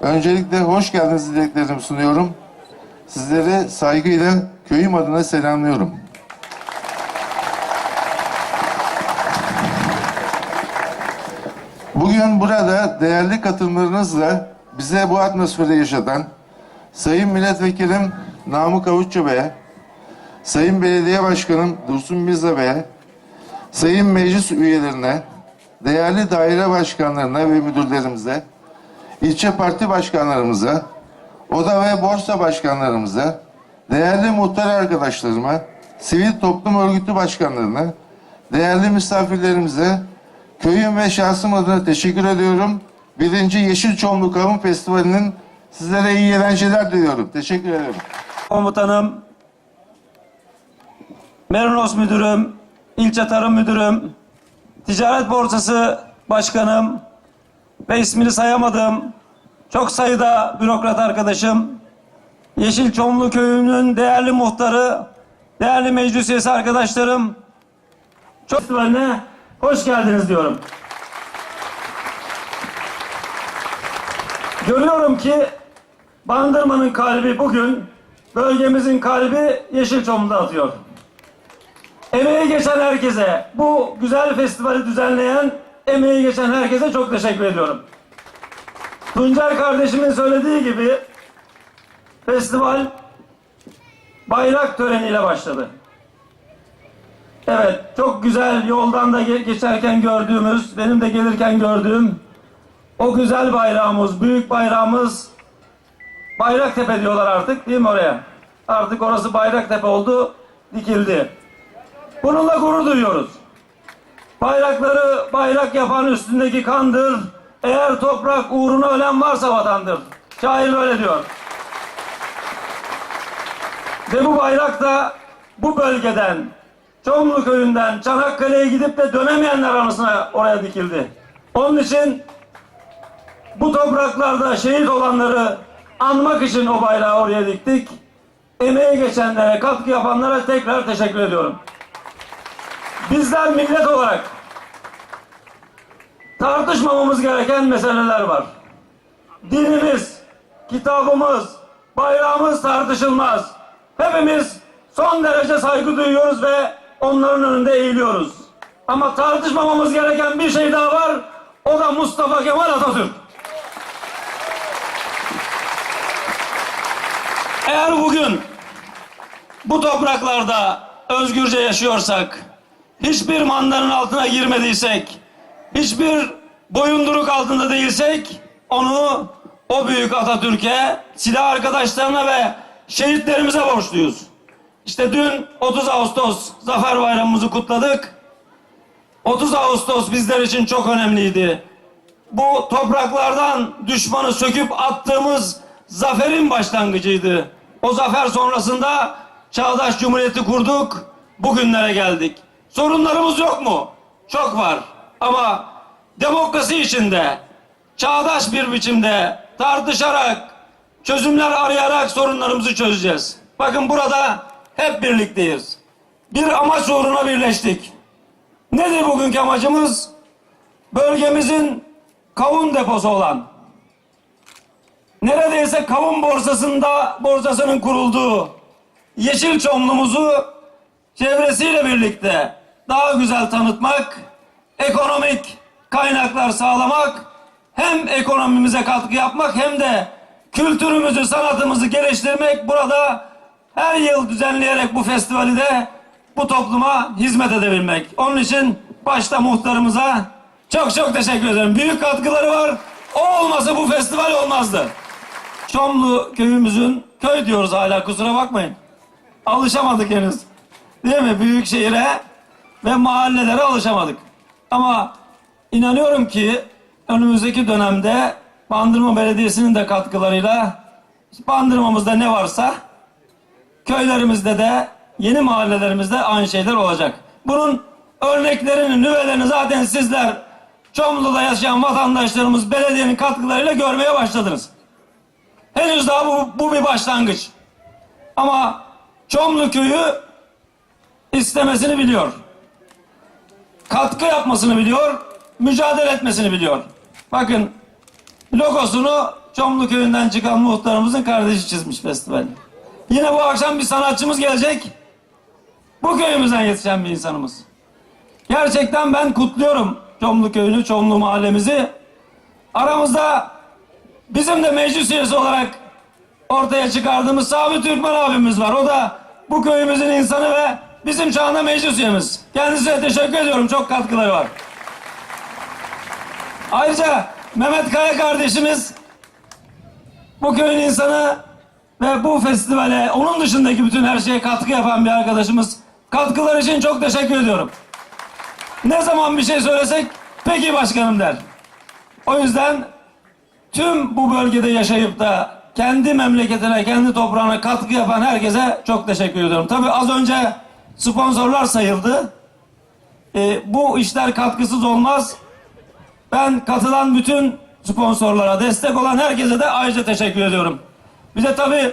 Öncelikle hoş geldiniz dileklerimi sunuyorum. Sizleri saygıyla köyüm adına selamlıyorum. Bugün burada değerli katılımlarınızla bize bu atmosferi yaşatan Sayın Milletvekilim Namık Avutçu Bey'e, Sayın Belediye Başkanım Dursun Mirza Bey'e, Sayın Meclis üyelerine, değerli daire başkanlarına ve müdürlerimize, ilçe parti başkanlarımıza, oda ve borsa başkanlarımıza, değerli muhtar arkadaşlarıma, sivil toplum örgütü başkanlarına, değerli misafirlerimize, köyüm ve şahsım adına teşekkür ediyorum. Birinci Yeşil Çomlu Kavun Festivali'nin sizlere iyi eğlenceler diliyorum. Teşekkür ederim. Komutanım, Merinos Müdürüm, İlçe Tarım Müdürüm, Ticaret Borsası Başkanım ve ismini sayamadığım çok sayıda bürokrat arkadaşım, Yeşil Çomlu Köyü'nün değerli muhtarı, değerli meclis üyesi arkadaşlarım, çok festivaline hoş geldiniz diyorum. Görüyorum ki Bandırma'nın kalbi bugün bölgemizin kalbi Yeşilçam'da atıyor. Emeği geçen herkese, bu güzel festivali düzenleyen emeği geçen herkese çok teşekkür ediyorum. Tuncer kardeşimin söylediği gibi festival bayrak töreniyle başladı. Evet, çok güzel yoldan da ge- geçerken gördüğümüz, benim de gelirken gördüğüm o güzel bayrağımız, büyük bayrağımız Bayraktepe diyorlar artık değil mi oraya? Artık orası Bayraktepe oldu, dikildi. Bununla gurur duyuyoruz. Bayrakları bayrak yapan üstündeki kandır. Eğer toprak uğruna ölen varsa vatandır. Şair böyle diyor. Ve bu bayrak da bu bölgeden, Çomlu köyünden Çanakkale'ye gidip de dönemeyenler anısına oraya dikildi. Onun için bu topraklarda şehit olanları anmak için o bayrağı oraya diktik. Emeği geçenlere, katkı yapanlara tekrar teşekkür ediyorum. Bizler millet olarak tartışmamamız gereken meseleler var. Dinimiz, kitabımız, bayrağımız tartışılmaz. Hepimiz son derece saygı duyuyoruz ve onların önünde eğiliyoruz. Ama tartışmamamız gereken bir şey daha var. O da Mustafa Kemal Atatürk. Eğer bugün bu topraklarda özgürce yaşıyorsak, hiçbir mandanın altına girmediysek, hiçbir boyunduruk altında değilsek, onu o büyük Atatürk'e, silah arkadaşlarına ve şehitlerimize borçluyuz. İşte dün 30 Ağustos Zafer Bayramımızı kutladık. 30 Ağustos bizler için çok önemliydi. Bu topraklardan düşmanı söküp attığımız zaferin başlangıcıydı. O zafer sonrasında Çağdaş Cumhuriyeti kurduk, bugünlere geldik. Sorunlarımız yok mu? Çok var. Ama demokrasi içinde, çağdaş bir biçimde tartışarak, çözümler arayarak sorunlarımızı çözeceğiz. Bakın burada hep birlikteyiz. Bir amaç uğruna birleştik. Nedir bugünkü amacımız? Bölgemizin kavun deposu olan, neredeyse kavun borsasında borsasının kurulduğu yeşil çomlumuzu çevresiyle birlikte daha güzel tanıtmak, ekonomik kaynaklar sağlamak, hem ekonomimize katkı yapmak hem de kültürümüzü, sanatımızı geliştirmek burada her yıl düzenleyerek bu festivali de bu topluma hizmet edebilmek. Onun için başta muhtarımıza çok çok teşekkür ederim. Büyük katkıları var. O olmasa bu festival olmazdı. Çomlu köyümüzün, köy diyoruz hala kusura bakmayın. Alışamadık henüz. Değil mi? Büyük şehire ve mahallelere alışamadık. Ama inanıyorum ki önümüzdeki dönemde Bandırma Belediyesi'nin de katkılarıyla Bandırmamızda ne varsa köylerimizde de yeni mahallelerimizde aynı şeyler olacak. Bunun örneklerini, nüvelerini zaten sizler Çomlu'da yaşayan vatandaşlarımız belediyenin katkılarıyla görmeye başladınız. Henüz daha bu, bu bir başlangıç. Ama Çomlu köyü istemesini biliyor. Katkı yapmasını biliyor, mücadele etmesini biliyor. Bakın logosunu Çomlu köyünden çıkan muhtarımızın kardeşi çizmiş festivali. Yine bu akşam bir sanatçımız gelecek. Bu köyümüzden yetişen bir insanımız. Gerçekten ben kutluyorum Çomlu köyünü, Çomlu mahallemizi. Aramızda bizim de meclis üyesi olarak ortaya çıkardığımız Sami Türkmen abimiz var. O da bu köyümüzün insanı ve bizim şu anda meclis üyemiz. Kendisine teşekkür ediyorum. Çok katkıları var. Ayrıca Mehmet Kaya kardeşimiz bu köyün insanı ve bu festivale onun dışındaki bütün her şeye katkı yapan bir arkadaşımız. Katkılar için çok teşekkür ediyorum. Ne zaman bir şey söylesek peki başkanım der. O yüzden tüm bu bölgede yaşayıp da kendi memleketine, kendi toprağına katkı yapan herkese çok teşekkür ediyorum. Tabii az önce sponsorlar sayıldı. Ee, bu işler katkısız olmaz. Ben katılan bütün sponsorlara, destek olan herkese de ayrıca teşekkür ediyorum. Bir de tabii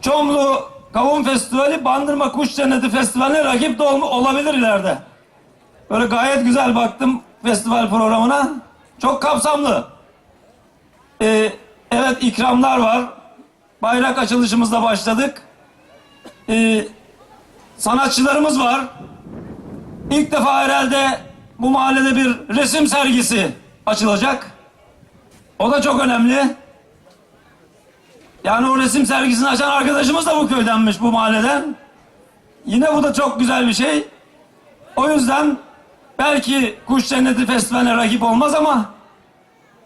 Çomlu Kavun Festivali, Bandırma Kuş Cenneti Festivali'ne rakip de olabilir ileride. Böyle gayet güzel baktım festival programına. Çok kapsamlı. Ee, evet ikramlar var. Bayrak açılışımızla başladık. Ee, sanatçılarımız var. İlk defa herhalde bu mahallede bir resim sergisi açılacak. O da çok önemli. Yani o resim sergisini açan arkadaşımız da bu köydenmiş, bu mahalleden. Yine bu da çok güzel bir şey. O yüzden belki Kuş Cenneti Festivali'ne rakip olmaz ama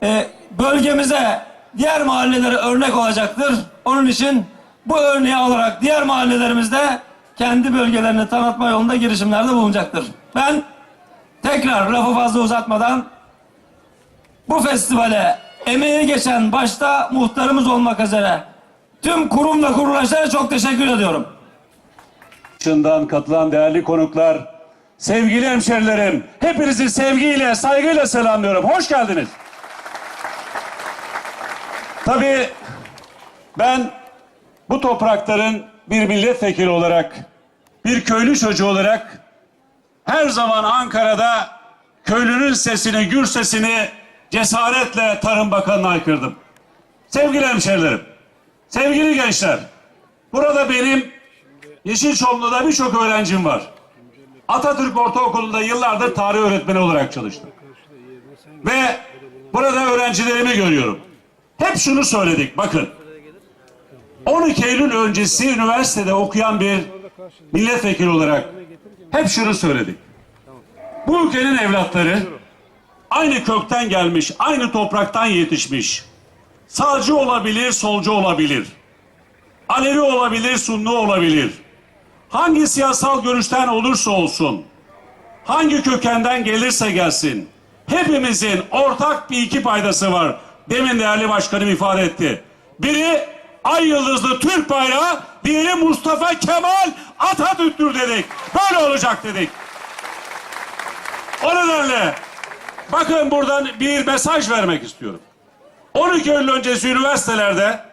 e, bölgemize, diğer mahallelere örnek olacaktır. Onun için bu örneği alarak diğer mahallelerimizde kendi bölgelerini tanıtma yolunda girişimlerde bulunacaktır. Ben tekrar lafı fazla uzatmadan bu festivale emeği geçen başta muhtarımız olmak üzere tüm kurum ve kuruluşlara çok teşekkür ediyorum. dışından katılan değerli konuklar, sevgili hemşerilerim, hepinizi sevgiyle, saygıyla selamlıyorum. Hoş geldiniz. Tabii ben bu toprakların bir milletvekili olarak, bir köylü çocuğu olarak her zaman Ankara'da köylünün sesini, gür sesini cesaretle Tarım Bakanı'na aykırdım. Sevgili hemşerilerim, sevgili gençler, burada benim Yeşilçamlı'da birçok öğrencim var. Atatürk Ortaokulu'nda yıllardır tarih öğretmeni olarak çalıştım. Ve burada öğrencilerimi görüyorum. Hep şunu söyledik bakın. 12 Eylül öncesi üniversitede okuyan bir milletvekili olarak hep şunu söyledik. Bu ülkenin evlatları aynı kökten gelmiş, aynı topraktan yetişmiş. Sağcı olabilir, solcu olabilir. Alevi olabilir, Sunni olabilir. Hangi siyasal görüşten olursa olsun, hangi kökenden gelirse gelsin, hepimizin ortak bir iki paydası var. Demin değerli başkanım ifade etti. Biri ay yıldızlı Türk bayrağı, diğeri Mustafa Kemal Atatürk'tür dedik. Böyle olacak dedik. O nedenle bakın buradan bir mesaj vermek istiyorum. 12 Eylül öncesi üniversitelerde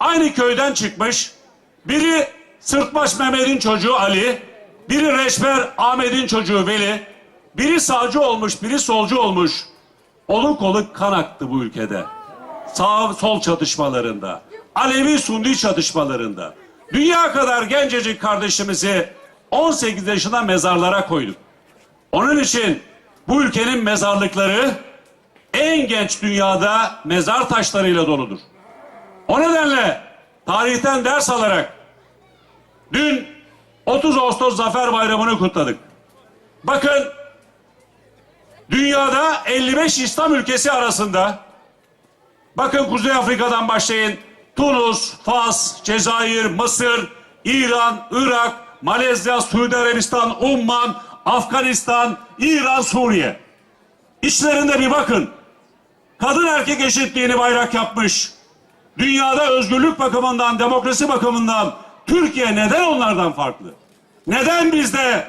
aynı köyden çıkmış biri Sırtbaş Mehmet'in çocuğu Ali, biri Reşber Ahmet'in çocuğu Veli, biri sağcı olmuş, biri solcu olmuş. Oluk oluk kan aktı bu ülkede. Sağ sol çatışmalarında, Alevi Sunni çatışmalarında. Dünya kadar gencecik kardeşimizi 18 yaşında mezarlara koyduk. Onun için bu ülkenin mezarlıkları en genç dünyada mezar taşlarıyla doludur. O nedenle tarihten ders alarak dün 30 Ağustos Zafer Bayramı'nı kutladık. Bakın dünyada 55 İslam ülkesi arasında bakın Kuzey Afrika'dan başlayın Tunus, Fas, Cezayir, Mısır, İran, Irak, Malezya, Suudi Arabistan, Umman, Afganistan, İran, Suriye. İçlerinde bir bakın. Kadın erkek eşitliğini bayrak yapmış. Dünyada özgürlük bakımından, demokrasi bakımından Türkiye neden onlardan farklı? Neden bizde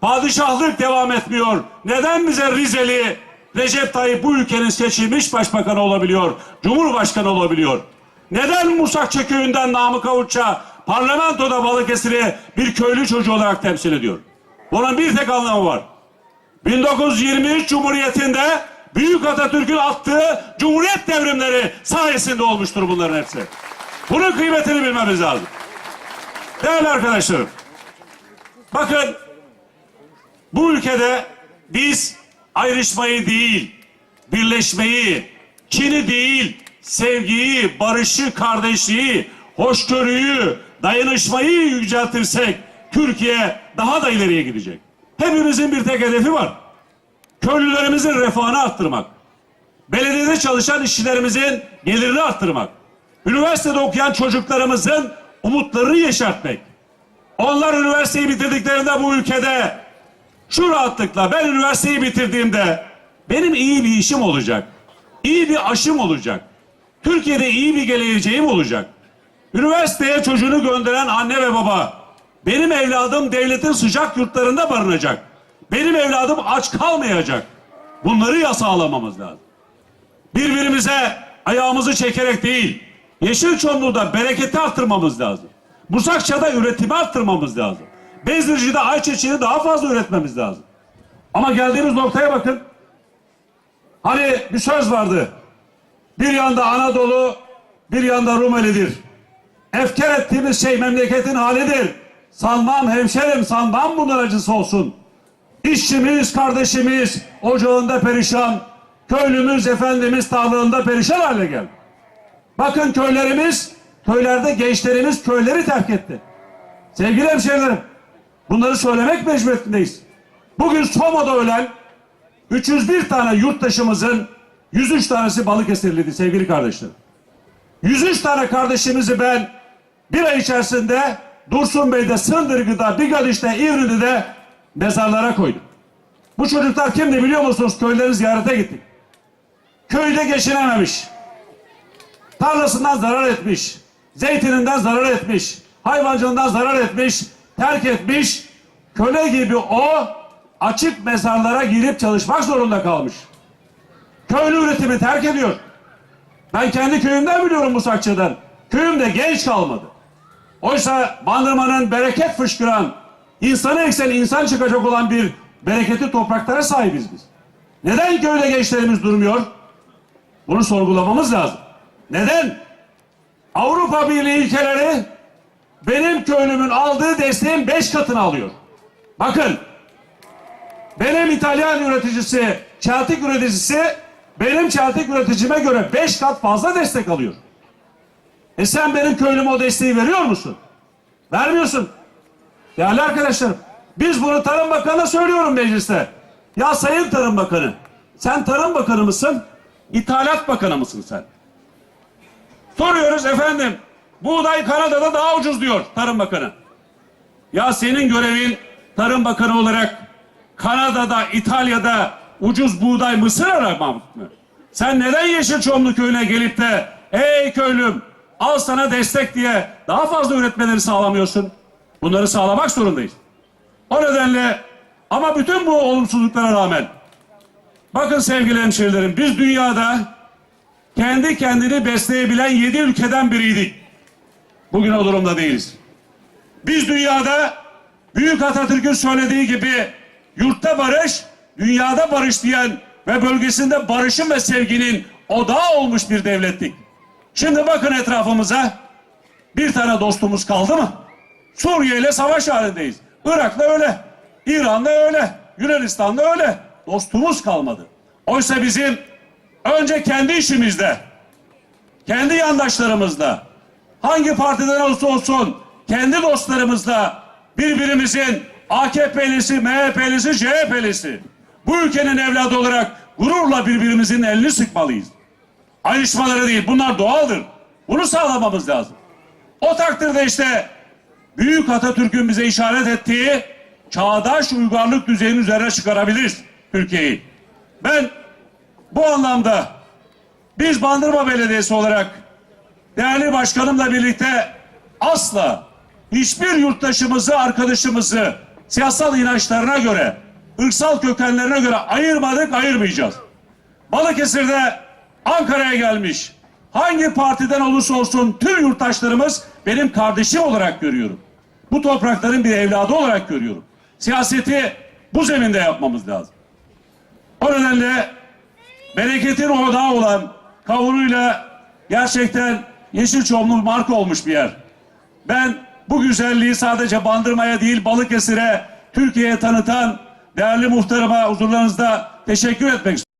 padişahlık devam etmiyor? Neden bize Rizeli Recep Tayyip bu ülkenin seçilmiş başbakanı olabiliyor, cumhurbaşkanı olabiliyor? Neden Musakçı köyünden Namık Avuç'a parlamentoda Balıkesir'i bir köylü çocuğu olarak temsil ediyor? Bunun bir tek anlamı var. 1923 Cumhuriyeti'nde Büyük Atatürk'ün attığı Cumhuriyet devrimleri sayesinde olmuştur bunların hepsi. Bunun kıymetini bilmemiz lazım. Değerli arkadaşlarım, bakın bu ülkede biz ayrışmayı değil, birleşmeyi, kini değil, sevgiyi, barışı, kardeşliği, hoşgörüyü, dayanışmayı yüceltirsek Türkiye daha da ileriye gidecek. Hepimizin bir tek hedefi var. Köylülerimizin refahını arttırmak. Belediyede çalışan işçilerimizin gelirini arttırmak. Üniversitede okuyan çocuklarımızın umutlarını yeşertmek. Onlar üniversiteyi bitirdiklerinde bu ülkede şu rahatlıkla ben üniversiteyi bitirdiğimde benim iyi bir işim olacak. iyi bir aşım olacak. Türkiye'de iyi bir geleceğim olacak. Üniversiteye çocuğunu gönderen anne ve baba benim evladım devletin sıcak yurtlarında barınacak. Benim evladım aç kalmayacak. Bunları ya sağlamamız lazım. Birbirimize ayağımızı çekerek değil, Yeşilçamlı'da bereketi arttırmamız lazım. Musakça'da üretimi arttırmamız lazım. Bezirci'de ayçiçeğini daha fazla üretmemiz lazım. Ama geldiğimiz noktaya bakın. Hani bir söz vardı. Bir yanda Anadolu, bir yanda Rumeli'dir. Efkar ettiğimiz şey memleketin halidir. Sanmam hemşerim, sanmam bunun acısı olsun. İşçimiz, kardeşimiz ocağında perişan, köylümüz, efendimiz tarlığında perişan hale geldi. Bakın köylerimiz, köylerde gençlerimiz köyleri terk etti. Sevgili hemşehrilerim, bunları söylemek mecburiyetindeyiz. Bugün Soma'da ölen 301 tane yurttaşımızın 103 tanesi Balıkesirliydi sevgili kardeşlerim. 103 tane kardeşimizi ben bir ay içerisinde Dursun Bey'de, Sındırgı'da, Bigaliş'te, İvri'de mezarlara koydum. Bu çocuklar kimdi biliyor musunuz? Köyleri ziyarete gittik. Köyde geçinememiş. Tarlasından zarar etmiş. Zeytininden zarar etmiş. Hayvancılığından zarar etmiş. Terk etmiş. Köle gibi o açık mezarlara girip çalışmak zorunda kalmış. Köylü üretimi terk ediyor. Ben kendi köyümden biliyorum Musakçı'dan. Köyümde genç kalmadı. Oysa Bandırma'nın bereket fışkıran, insanı eksen insan çıkacak olan bir bereketli topraklara sahibiz biz. Neden köyde gençlerimiz durmuyor? Bunu sorgulamamız lazım. Neden? Avrupa Birliği ülkeleri benim köylümün aldığı desteğin beş katını alıyor. Bakın benim İtalyan üreticisi, çeltik üreticisi benim çeltik üreticime göre beş kat fazla destek alıyor. E sen benim köylüme o desteği veriyor musun? Vermiyorsun. Değerli arkadaşlarım, biz bunu Tarım Bakanı'na söylüyorum mecliste. Ya Sayın Tarım Bakanı, sen Tarım Bakanı mısın? İthalat Bakanı mısın sen? Soruyoruz efendim, buğday Kanada'da daha ucuz diyor Tarım Bakanı. Ya senin görevin Tarım Bakanı olarak Kanada'da, İtalya'da ucuz buğday mısır aramak mı? Sen neden Yeşilçamlı köyüne gelip de ey köylüm al sana destek diye daha fazla üretmeleri sağlamıyorsun? Bunları sağlamak zorundayız. O nedenle ama bütün bu olumsuzluklara rağmen bakın sevgili hemşehrilerim biz dünyada kendi kendini besleyebilen yedi ülkeden biriydik. Bugün o durumda değiliz. Biz dünyada Büyük Atatürk'ün söylediği gibi yurtta barış, dünyada barış diyen ve bölgesinde barışın ve sevginin odağı olmuş bir devlettik. Şimdi bakın etrafımıza bir tane dostumuz kaldı mı? Suriye ile savaş halindeyiz. Irak'ta öyle, İran'da öyle, Yunanistan'da öyle. Dostumuz kalmadı. Oysa bizim önce kendi işimizde, kendi yandaşlarımızla, hangi partiden olursa olsun kendi dostlarımızla birbirimizin AKP'lisi, MHP'lisi, CHP'lisi bu ülkenin evladı olarak gururla birbirimizin elini sıkmalıyız. Ayrışmaları değil bunlar doğaldır. Bunu sağlamamız lazım. O takdirde işte Büyük Atatürk'ün bize işaret ettiği çağdaş uygarlık düzeyinin üzerine çıkarabiliriz Türkiye'yi. Ben bu anlamda biz Bandırma Belediyesi olarak değerli başkanımla birlikte asla hiçbir yurttaşımızı, arkadaşımızı siyasal inançlarına göre, ırksal kökenlerine göre ayırmadık, ayırmayacağız. Balıkesir'de Ankara'ya gelmiş hangi partiden olursa olsun tüm yurttaşlarımız benim kardeşim olarak görüyorum. Bu toprakların bir evladı olarak görüyorum. Siyaseti bu zeminde yapmamız lazım. O nedenle bereketin odağı olan kavuruyla gerçekten Yeşilçamlı marka olmuş bir yer. Ben bu güzelliği sadece Bandırma'ya değil Balıkesir'e, Türkiye'ye tanıtan değerli muhtarıma huzurlarınızda teşekkür etmek istiyorum.